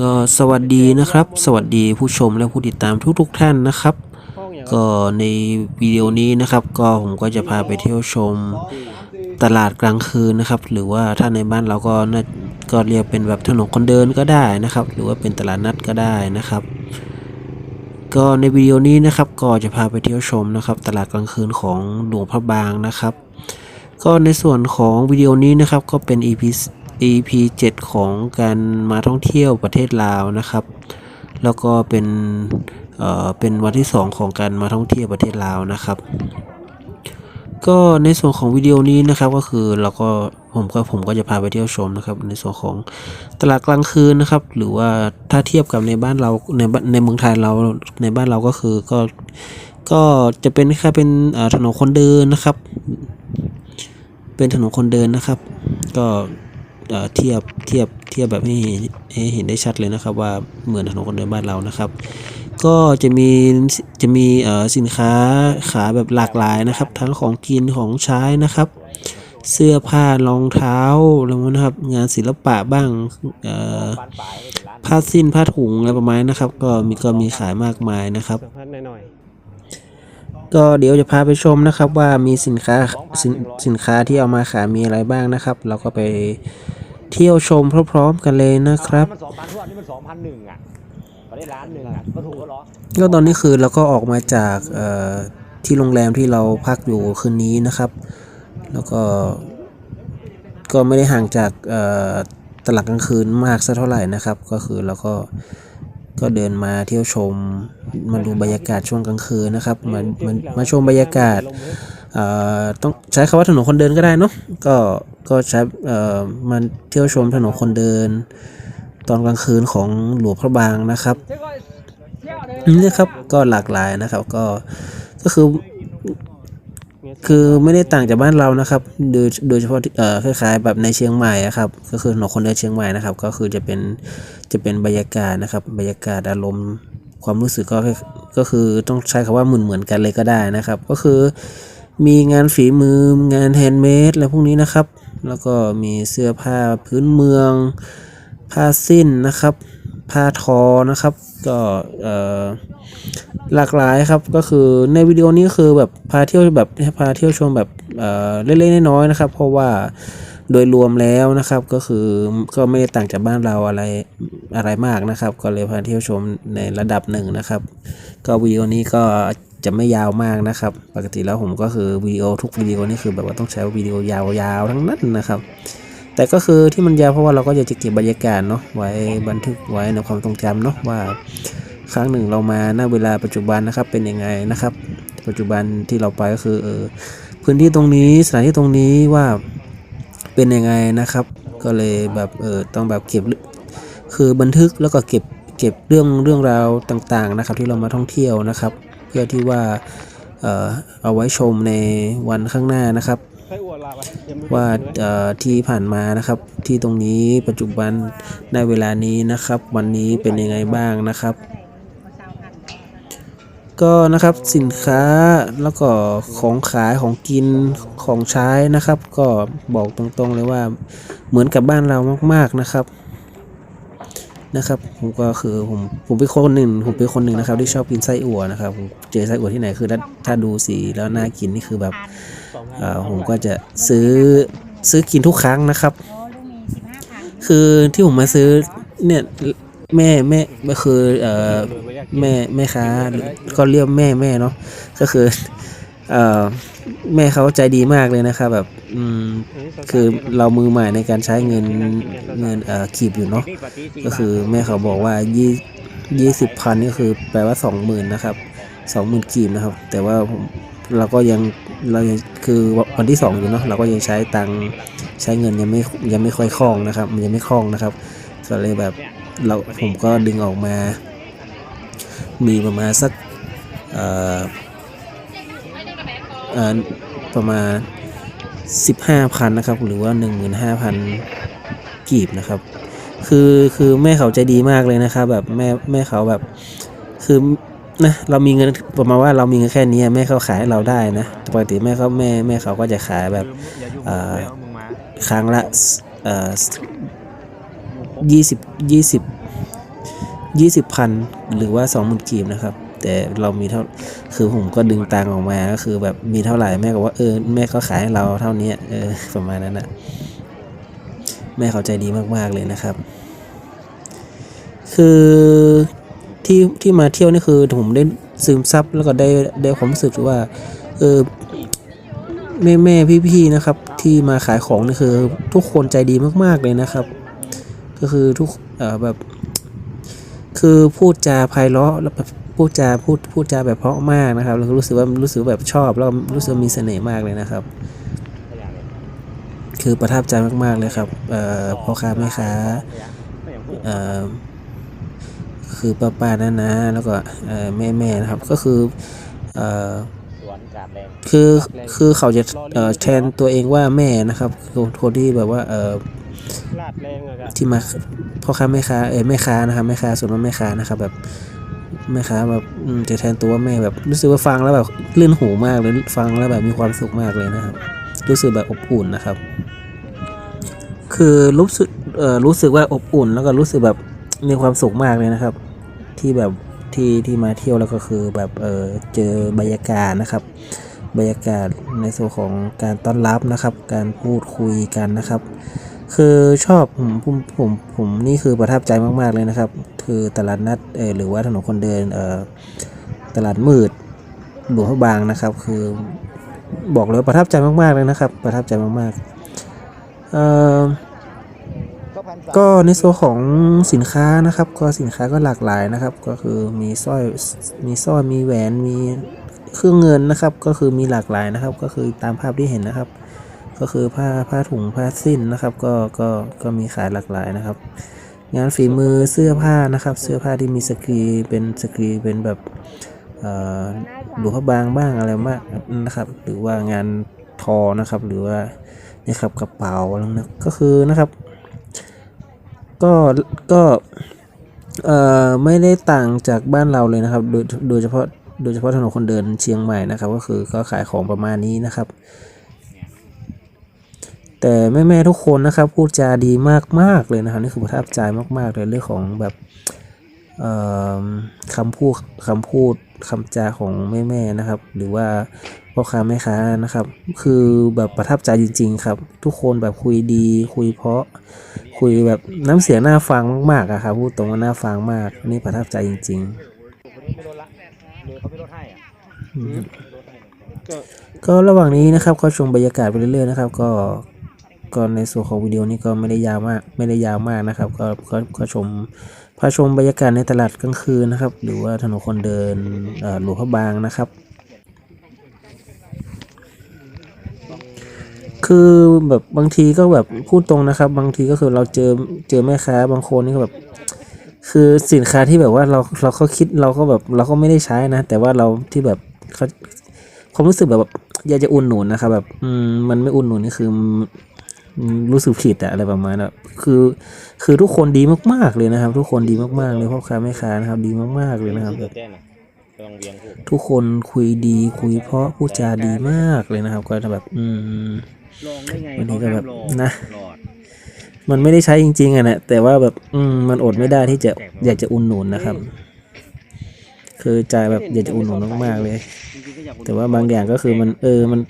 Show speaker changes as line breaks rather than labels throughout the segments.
ก็สวัสดีนะครับ สวัสดีผู้ชมและผู้ติดตามทุกๆท่านนะครับ ก็ในวิดีโอนี้นะครับ ก็ผมก็จะพาไปเที่ยวชมตลาดกลางคืนนะครับ หรือว่าถ้าในบ้านเราก็น่าก็เรียกเป็นแบบถนนคนเดินก็ได้นะครับ หรือว่าเป็นตลาดนัดก็ได้นะครับ ก็ในวิดีโอนี้นะครับ ก็จะพาไปเที่ยวชมนะครับ ตลาดกลางคืนของหลวงพระบางนะครับ ก็ในส่วนของวิดีโอนี้นะครับก็เป็น EP EP 7 ของการมาท่องเที่ยวประเทศลาวนะครับ แล้วก็เป็นเอ่อเป็นวันที่ 2 ของการมาท่องเที่ยวประเทศลาวนะครับ ก็ในส่วนของวิดีโอนี้นะครับก็คือเราก็ผมก็ผมก็จะพาไปเที่ยวชมนะครับ ในส่วนของตลาดกลางคืนนะครับ หรือว่าถ้าเทียบกับในบ้านเราในในเมืองไทยเราในบ้านเราก็คือก็ก็จะเป็นแค่เป็นอ่อถนนคนเดินนะครับ เป็นถนนคนเดินนะครับ ก็ เทียบเทียบเทียบแบบให้เห็นให้เห็นได้ชัดเลยนะครับว่าเหมือนถนนคนเดินบ้านเรานะครับ ก็จะมีจะมีสินค้าขายแบบหลากหลายนะครับ ทั้งของกินของใช้นะครับ เสื้อผ้ารองเท้าอะไรพวก็นะครับงานศิลปะบ้างผ้าสิ้นผ้าถุงอะไรประมาณนี้นะครับ ก็มีก็มีขายมากมายนะครับ ก็เดี๋ยวจะพาไปชมนะครับว่ามีสินค้าสินสินค้าที่เอามาขายมีอะไรบ้างนะครับ เราก็ไปเที่ยวชมพร้อมๆกันเลยนะ
ๆ
ครับ
มันสองพันทุกวันนี้มันสองพันหนึ่งอะก็ได้ล้านหนึ่งอะก็ถูกก็เหรอ
ก็ตอนนี้คือเราก็ออกมาจากเอ่อที่โรงแรมที่เราพักอยู่คืนนี้นะครับ แล้วก็ก็ไม่ได้ห่างจากเอ่อตลาดกลางคืนมากสักเท่าไหร่นะครับ ก็คือเราก็ ก็เดินมาเที่ยวชม มาดูบรรยากาศช่วงกลางคืนนะครับมามามาชมบรรยากาศเอ่อต้องใช้คำว่าถนนคนเดินก็ได้เนาะก็ก็ใช้เอ่อมาเที่ยวชมถนนคนเดิน ตอนกลางคืนของหลวงพระบางนะครับนี่ครับก็หลากหลายนะครับก็ก็คือ คือไม่ได้ต่างจากบ้านเรานะครับ โดยโดยเฉพาะเอ่อคล้ายๆแบบในเชียงใหม่อะครับ ก็คือถนนคนเดินเชียงใหม่นะครับ ก็คือจะเป็นจะเป็นบรรยากาศนะครับ บรรยากาศอารมณ์ความรู้สึกก็ก็คือต้องใช้คำว่าเหมือนเหมือนกันเลยก็ได้นะครับ ก็คือมีงานฝีมืองานแฮนด์เมดอะไรพวกนี้นะครับ แล้วก็มีเสื้อผ้าพื้นเมือง ผ้าสิ้นนะครับ ผ้าทอนะครับ ก็หลากหลายครับก็คือในวิดีโอนี้คือแบบพาเที่ยวแบบพาเที่ยวชมแบบเเล็กๆน้อยๆนะครับ เพราะว่าโดยรวมแล้วนะครับ ก็คือก็ไม่ได้ต่างจากบ้านเราอะไรอะไรมากนะครับ ก็เลยพาเที่ยวชมในระดับหนึ่งนะครับ ก็วิดีโอนี้ก็จะไม่ยาวมากนะครับ ปกติแล้วผมก็คือวิดีโอทุกวิดีโอนี่คือแบบว่าต้องใช้วิดีโอยาวๆทั้งนั้นนะครับ แต่ก็คือที่มันยาวเพราะว่าเราก็อยากจะเก็บบรรยากาศเนาะไว้บันทึกไว้ในความทรงจำเนาะว่า ครั้งหนึ่งเรามาณเวลาปัจจุบันนะครับเป็นยังไงนะครับ ปัจจุบันที่เราไปก็คือเออพื้นที่ตรงนี้สถานที่ตรงนี้ว่าเป็นยังไงนะครับ ก็เลยแบบเออต้องแบบเก็บคือบันทึกแล้วก็เก็บเก็บเรื่องเรื่องราวต่างๆนะครับ ที่เรามาท่องเที่ยวนะครับ เพื่อที่ว่าเออเอาไว้ชมในวันข้างหน้านะครับ
ว่า
ที่ผ่านมานะครับ ที่ตรงนี้ปัจจุบันในเวลานี้นะครับ วันนี้เป็นยังไงบ้างนะครับ ก็นะครับสินค้าแล้วก็ของขายของกินของใช้นะครับ ก็บอกตรงๆเลยว่าเหมือนกับบ้านเรามาก ๆนะครับ นะครับ ผมก็คือผมผมเป็นคนหนึ่งผมเป็นคนหนึ่งนะครับ ที่ชอบกินไส้อั่วนะครับผมเจอไส้อั่วที่ไหนคือถ้าถ้าดูสีแล้วน่ากินนี่คือแบบอ่อผมก็จะซื้อซื้อกินทุกครั้งนะครับ คือที่ผมมาซื้อเนี่ยแม่แม่ก็คือเอ่อแม่แม่ค้าก็เรียกแม่แม่เนาะก็คือ เอ่อแม่เขาใจดีมากเลยนะครับแบบอืมคือเรามือใหม่ในการใช้เงินเงินเอ่อขีบอยู่เนาะก็คือแม่เขาบอกว่ายี่ยี่สิบพันนี่คือแปลว่าสองหมื่นนะครับสองหมื่นกีบนะครับ แต่ว่าผมเราก็ยังเรายังคือวันที่สองอยู่เนาะเราก็ยังใช้ตังใช้เงินยังไม่ยังไม่ค่อยคล่องนะครับมันยังไม่คล่องนะครับก็เลยแบบเราผมก็ดึงออกมา มีประมาณสักเอ่อ ประมาณ 15,000นะครับ หรือว่า 15,000 กีบนะครับ คือคือแม่เขาใจดีมากเลยนะครับ แบบแม่แม่เขาแบบ คือนะเรามีเงินประมาณว่าเรามีเงินแค่นี้แม่เขาขายให้เราได้นะปกติแม่เขาแม่แม่เขาก็จะขายแบบครั้งละยี่สิบยี่สิบยี่สิบพันหรือว่าสองหมื่นกีบนะครับ แต่เรามีเท่าคือผมก็ดึงตังออกมาก็คือแบบมีเท่าไหร่แม่ก็ว่าเออแม่ก็ขายให้เราเท่านี้เออประมาณนั้นนะแม่เขาใจดีมากๆเลยนะครับ คือที่ที่มาเที่ยวนี่คือผมได้ซึมซับแล้วก็ได้ได้ความรู้สึกว่าเออแม่แม่พี่พี่ๆนะครับ ที่มาขายของนี่คือ ทุกคนใจดีมากๆเลยนะครับ ก็คือทุกเอ่อแบบ คือพูดจาไพเราะแล้วแบบ พูดจาพูดพูดจาแบบเพราะมากนะครับแล้วก็รู้สึกว่ารู้สึกแบบชอบแล้วก็รู้สึกว่ามีเสน่ห์มากเลยนะครับ
ไม่อย่างเลย
คือประทับใจมากๆเลยครับเอ่อพ่อค้าแม่ค้า
ไม่อย่างพูด
เอ่อคือป้าป้าน้านาแล้วก็เอ่อแม่แม่นะครับก็คือเอ่อ
สวนกาดแรง
คือคือเขาจะเอ่อแทนตัวเองว่าแม่นะครับคนคนที่แบบว่าเอ่อ
ลาดแรงอะครับ
ที่มาพ่อค้าแม่ค้าเออแม่ค้านะครับแม่ค้าส่วนมากแม่ค้านะครับแบบ แม่ค้าแบบจะแทนตัวว่าแม่แบบรู้สึกว่าฟังแล้วแบบลื่นหูมากเลยฟังแล้วแบบมีความสุขมากเลยนะครับ รู้สึกแบบอบอุ่นนะครับ คือรู้สึกเอ่อรู้สึกว่าอบอุ่น แล้วก็รู้สึกแบบมีความสุขมากเลยนะครับ ที่แบบที่ที่มาเที่ยวแล้วก็คือแบบเออเจอบรรยากาศนะครับ บรรยากาศในส่วนของการต้อนรับนะครับ การพูดคุยกันนะครับ คือชอบผมผมผมผมนี่คือประทับใจมาก ๆ เลยนะครับ คือตลาดนัดเออหรือว่าถนนคนเดินเออตลาดมืดหลวงพระบางนะครับ คือบอกเลยประทับใจมาก ๆ เลยนะครับ ประทับใจมากๆเออ
ก็พันสาม
ก็ในส่วนของสินค้านะครับ ก็สินค้าก็หลากหลายนะครับ ก็คือมีสร้อยมีสร้อยมีแหวนมีเครื่องเงินนะครับ ก็คือมีหลากหลายนะครับ ก็คือตามภาพที่เห็นนะครับ ก็คือผ้าผ้าถุงผ้าสิ้นนะครับ ก็ก็ก็มีขายหลากหลายนะครับ งานฝีมือเสื้อผ้านะครับ เสื้อผ้าที่มีสกรีเป็นสกรีเป็นแบบเอ่อหลวงพระบางบ้างอะไรมากนะครับ หรือว่างานทอนะครับ หรือว่านี่ครับกระเป๋าแล้วนะก็คือนะครับ ก็ก็เอ่อไม่ได้ต่างจากบ้านเราเลยนะครับ โดยโดยเฉพาะโดยเฉพาะถนนคนเดินเชียงใหม่นะครับ ก็คือก็ขายของประมาณนี้นะครับ แต่แม่ๆทุกคนนะครับพูดจาดีมากๆเลยนะครับนี่คือประทับใจมากๆเลยเรื่องของแบบคำพูดคำพูดคำจาของแม่ๆนะครับ หรือว่าพ่อค้าแม่ค้านะครับ คือแบบประทับใจจริง ๆ ครับ ทุกคนแบบคุยดี คุยเพราะ คุยแบบน้ำเสียงน่าฟังมากๆอะครับพูดตรงว่าน่าฟังมากนี่ประทับใจจริง ๆ
ก็
ก็ระหว่างนี้นะครับก็ชมบรรยากาศไปเรื่อยๆนะครับ ก็ ก็ในส่วนของวิดีโอนี้ก็ไม่ได้ยาวมากไม่ได้ยาวมากนะครับ ก็ก็ก็ชมพาชมบรรยากาศในตลาดกลางคืนนะครับ หรือว่าถนนคนเดินหลวงพระบางนะครับ คือแบบบางทีก็แบบพูดตรงนะครับ บางทีก็คือเราเจอเจอแม่ค้าบางคนนี่ก็แบบคือสินค้าที่แบบว่าเราเราก็คิดเราก็แบบเราก็ไม่ได้ใช้นะ แต่ว่าเราที่แบบเขาความรู้สึกแบบอยากจะอุ่นหนุนนะครับแบบอืมมันไม่อุ่นหนุนนี่คือ รู้สึกผิดอะอะไรประมาณนั้นอะคือ คือทุกคนดีมากๆเลยนะครับ ทุกคนดีมากๆเลยพ่อค้าแม่ค้านะครับ ดีมากๆเลยนะครับ
เกิดแจ้งนะกำลังเวียงพูด
ทุกคนคุยดีคุยเพราะพูดจาดีมากเลยนะครับ ก็จะแบบ อืม
ลองได้ไง
วันนี้ก็แบบ
เขาห้ามลอง
นะ
หลอด
มันไม่ได้ใช้จริงๆอะนะแต่ว่าแบบอืมมันอดไม่ได้ที่จะอยากจะอุ่นหนุนนะครับ คือใจแบบอยากจะอุ่นหนุนมากๆเลย
จริงๆก็อยาก
แต่ว่าบางอย่างก็คือมัน เออมัน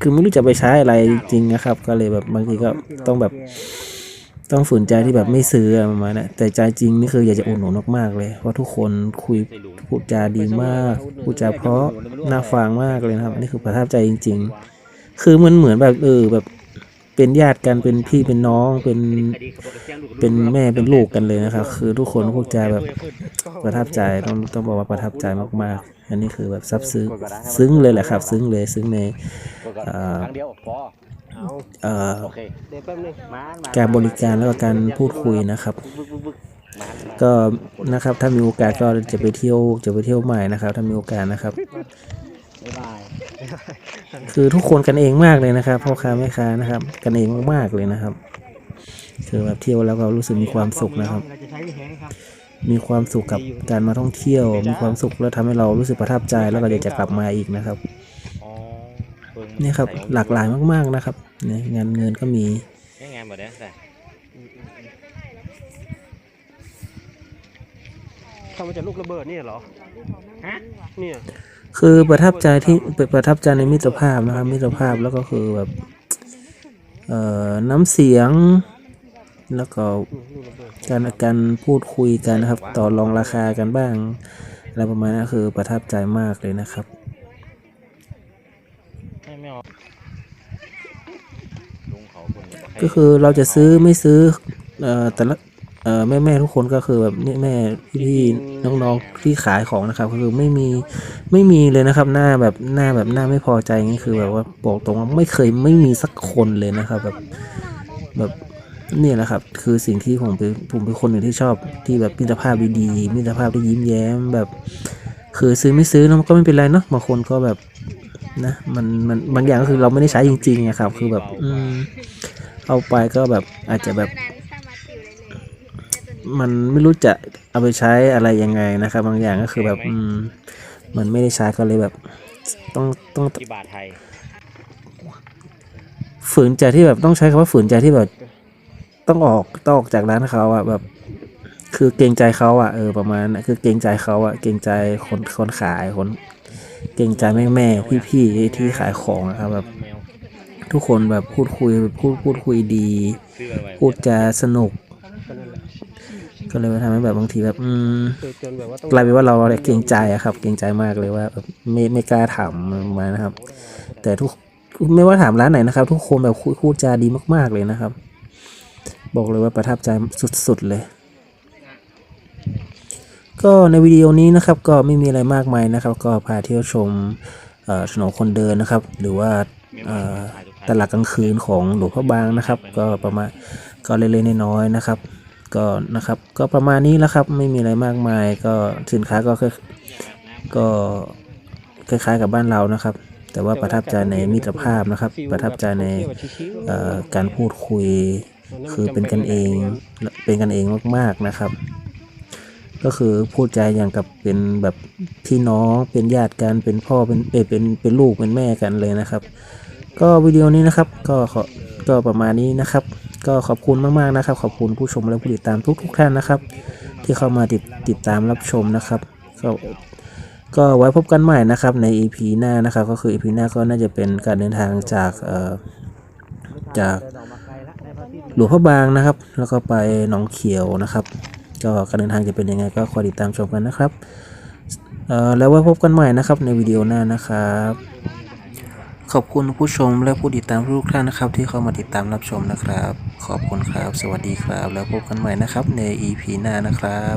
คือไม่รู้จะไปใช้อะไรจริงๆนะครับ ก็เลยแบบบางทีก็ต้องแบบ ต้องฝืนใจที่แบบไม่ซื้อประมาณนั้นแต่ใจจริงนี่คืออยากจะอุ่นหนุนมากๆเลยเพราะทุกคนคุยพูดจาดีมากพูดจาเพราะน่าฟังมากเลยนะครับ อันนี้คือประทับใจจริง ๆ คือมันเหมือนแบบเออแบบ เป็นญาติกันเป็นพี่เป็นน้องเป็นเป็นแม่เป็นลูกกันเลยนะครับ คือทุกคนพูดจาแบบประทับใจต้องต้องบอกว่าประทับใจมากๆ อันนี้คือแบบซับซึ้งซึ้งเลยแหละครับ ซึ้งเลยซึ้งใน
กดก่อน
เอ่อ
ครั้งเดียวพอเอา
เอ่อ
โอเคเดี๋ยวแป๊บนึงมามา
การบริการแล้วก็การพูดคุยนะครับ
ก็
นะครับถ้ามีโอกาสก็จะไปเที่ยวจะไปเที่ยวใหม่นะครับ ถ้ามีโอกาสนะครับ
บ๊ายบาย
คือทุกคนกันเองมากเลยนะครับพ่อค้าแม่ค้านะครับ กันเองมากๆเลยนะครับ คือแบบเที่ยวแล้วก็รู้สึกมีความสุขนะครับ
เราจะใช้แฮงครับ
มีความสุขกับการมาท่องเที่ยว มีความสุขแล้วทำให้เรารู้สึกประทับใจแล้วก็อยากจะกลับมาอีกนะครับ
อ๋อเบิ่ง
นี่ครับ
ใส่
หลากหลายมากๆนะครับเนี่ยงานเงินก็มี
ยังไงบ่ได้แต่
ทำมาจากลูกระเบิดเนี่ยเหรอ
ฮะ
เนี่ย
คือประทับใจที่ประทับใจในมิตรภาพนะครับ มิตรภาพแล้วก็คือแบบเอ่อน้ำเสียง แล้วก็
กระเบิด
การการพูดคุยกันนะครับ ต่อรองราคากันบ้างอะไรประมาณนั้นคือประทับใจมากเลยนะครับก็คือเราจะซื้อไม่ซื้อเออแต่ละ อ่อแม่แม่ทุกคนก็คือแบบนี่แม่พี่ๆน้องๆที่ขายของนะครับ ก็คือไม่มีไม่มีเลยนะครับ หน้าแบบหน้าแบบหน้าไม่พอใจงนี้คือแบบว่าบอกตรงว่าไม่เคยไม่มีสักคนเลยนะครับ แบบแบบนี่แหละครับ คือสิ่งที่ผมเป็นผมเป็นคนหนึ่งที่ชอบที่แบบมิตรภาพดีๆมิตรภาพที่ยิ้มแย้มแบบ คือซื้อไม่ซื้อเนะก็ไม่เป็นไรเนาะบางคนก็แบบนะมันมันบางอย่างก็คือเราไม่ได้ใช้จริงๆอะครับ คือแบบ อืมเอาไปก็แบบอาจจะแบบ มันไม่รู้จะเอาไปใช้อะไรยังไงนะครับ บางอย่างก็คือแบบอืมมันไม่ได้ใช้ก็เลยแบบ ต้องต้อง
กี่บาทไทย
ฝืนใจที่แบบต้องใช้คำว่าฝืนใจที่แบบ ต้องออกต้องออกจากร้านเขาอะแบบ คือเกรงใจเขาอะเออประมาณนั้นคือเกรงใจเขาอะเกรงใจคนคนขายคน เกรงใจแม่แม่พี่พี่ๆที่ขายของอะครับแบบ
แมว
ทุกคนแบบพูดคุยพูดพูดคุยดี
ซื้ออะไร
พูดจาสนุก
ก็นั่นแหละ
ก็เลยทำให้แบบบางทีแบบอืม
คือจนแบบว่าต้อง
กลายเป็นว่าเราเกรงใจอะครับ เกรงใจมากเลยว่าแบบไม่ไม่กล้าถามมานะครับ แต่ทุกไม่ว่าถามร้านไหนนะครับ ทุกคนแบบพูดพูดจาดีมาก ๆเลยนะครับ บอกเลยว่าประทับใจสุดๆเลย ก็ในวิดีโอนี้นะครับ ก็ไม่มีอะไรมากมายนะครับ ก็พาเที่ยวชมเอ่อถนนคนเดินนะครับ หรือว่าเอ่อตลาดกลางคืนของหลวงพระบางนะครับ ก็ประมาณก็เล็กๆน้อยๆนะครับ ก็นะครับก็ประมาณนี้แล้วครับไม่มีอะไรมากมายก็สินค้าก็คือก็คล้ายๆกับบ้านเรานะครับ แต่ว่าประทับใจในมิตรภาพนะครับ ประทับใจในการพูดคุยคือเป็นกันเองเป็นกันเองมากๆนะครับ ก็คือพูดใจอย่างกับเป็นแบบพี่น้องเป็นญาติกันเป็นพ่อเป็นเอเป็นเป็นลูกเป็นแม่กันเลยนะครับ ก็วิดีโอนี้นะครับก็ขอก็ประมาณนี้นะครับ ก็ขอบคุณมากๆนะครับ ขอบคุณผู้ชมและผู้ติดตามทุกๆท่านนะครับ ที่เข้ามาติดติดตามรับชมนะครับก็ก็ไว้พบกันใหม่นะครับใน EP หน้านะครับ ก็คือ EP หน้าก็น่าจะเป็นการเดินทางจากเอ่อจากหลวงพระบางนะครับ แล้วก็ไปหนองเขียวนะครับ ก็การเดินทางจะเป็นยังไงก็คอยติดตามชมกันนะครับเอ่อแล้วไว้พบกันใหม่นะครับในวิดีโอหน้านะครับ ขอบคุณผู้ชมและผู้ติดตามทุกท่านนะครับ ที่เข้ามาติดตามรับชมนะครับ ขอบคุณครับ สวัสดีครับ แล้วพบกันใหม่นะครับใน EP หน้านะครับ